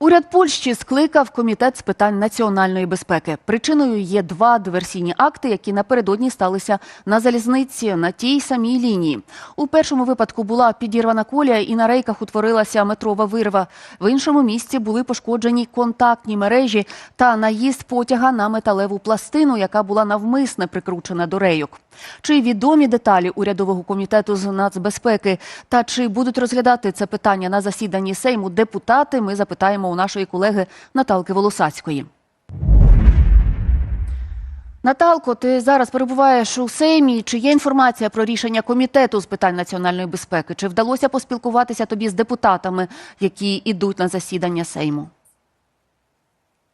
Уряд Польщі скликав комітет з питань національної безпеки. Причиною є два диверсійні акти, які напередодні сталися на залізниці на тій самій лінії. У першому випадку була підірвана колія і на рейках утворилася метрова вирва. В іншому місці були пошкоджені контактні мережі та наїзд потяга на металеву пластину, яка була навмисне прикручена до рейок. Чи відомі деталі урядового комітету з нацбезпеки та чи будуть розглядати це питання на засіданні Сейму депутати? Ми запитаємо у нашої колеги Наталки Волосацької. Наталко, ти зараз перебуваєш у Сеймі. Чи є інформація про рішення комітету з питань національної безпеки? Чи вдалося поспілкуватися тобі з депутатами, які йдуть на засідання Сейму?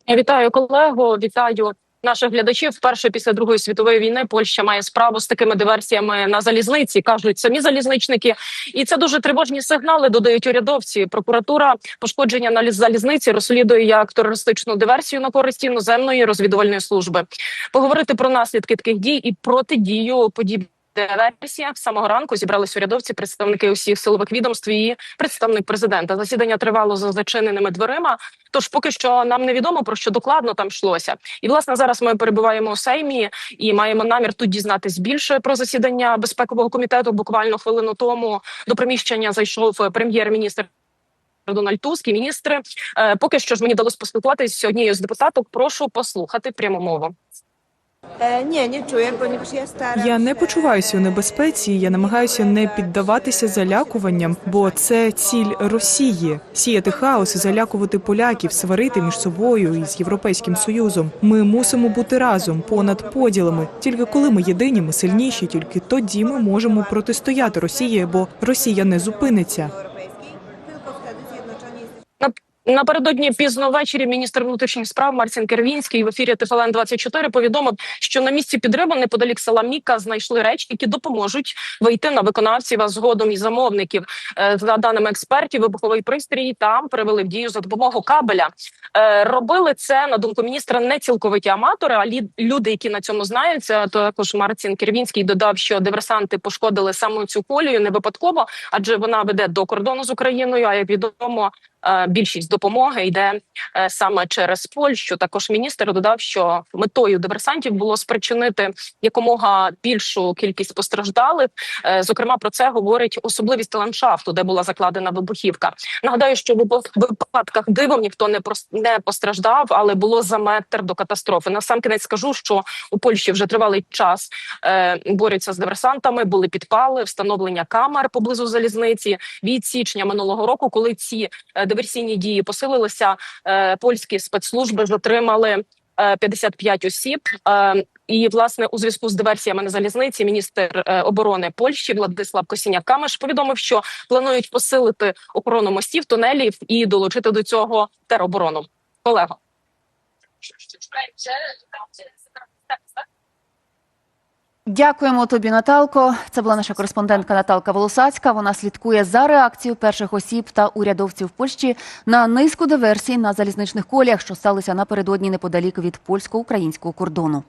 Я Вітаю колегу, вітаю наших глядачів. Вперше після другої світової війни Польща має справу з такими диверсіями на залізниці, кажуть самі залізничники, і це дуже тривожні сигнали. Додають урядовці. Прокуратура пошкодження на ліз- залізниці розслідує як терористичну диверсію на користь іноземної розвідувальної служби. Поговорити про наслідки таких дій і протидію подібним з самого ранку зібрались урядовці, представники усіх силових відомств і представник президента. Засідання тривало за зачиненими дверима. Тож поки що нам невідомо про що докладно там йшлося. І власне зараз ми перебуваємо у Сеймі і маємо намір тут дізнатись більше про засідання безпекового комітету. Буквально хвилину тому до приміщення зайшов прем'єр-міністр. Дональд Туск і міністри. Е, поки що ж мені вдалося поспілкуватися з однією з депутаток. Прошу послухати пряму мову. Я не почуваюся у небезпеці. Я намагаюся не піддаватися залякуванням, бо це ціль Росії сіяти хаос залякувати поляків, сварити між собою і з європейським союзом. Ми мусимо бути разом понад поділами. Тільки коли ми єдині, ми сильніші, тільки тоді ми можемо протистояти Росії, бо Росія не зупиниться. Напередодні пізно ввечері міністр внутрішніх справ Марцін Кервінський в ефірі ТФЛН 24 повідомив, що на місці підриву неподалік села Міка знайшли речі, які допоможуть вийти на виконавців, а згодом і замовників. Е, За даними експертів, вибуховий пристрій там привели в дію за допомогою кабеля. Е, Робили це на думку міністра не цілковиті аматори, а люди, які на цьому знаються. Також Марцін Кервінський додав, що диверсанти пошкодили саме цю колію не випадково, адже вона веде до кордону з Україною. А як відомо, більшість допомоги йде е, саме через Польщу. Також міністр додав, що метою диверсантів було спричинити якомога більшу кількість постраждалих. Е, Зокрема, про це говорить особливість ландшафту, де була закладена вибухівка. Нагадаю, що в випадках дивом ніхто не не постраждав, але було за метр до катастрофи. Насамкінець скажу, що у Польщі вже тривалий час е, борються з диверсантами. Були підпали, встановлення камер поблизу залізниці від січня минулого року, коли ці е, диверсійні дії посилилися. Е, польські спецслужби затримали. е, 55 осіб, Е, і власне у зв'язку з диверсіями на залізниці міністр е, оборони Польщі Владислав Косіняк Камеш повідомив, що планують посилити охорону мостів, тунелів і долучити до цього тероборону. Колего. Дякуємо тобі, Наталко. Це була наша кореспондентка Наталка Волосацька. Вона слідкує за реакцією перших осіб та урядовців Польщі на низку диверсій на залізничних коліях, що сталися напередодні неподалік від польсько-українського кордону.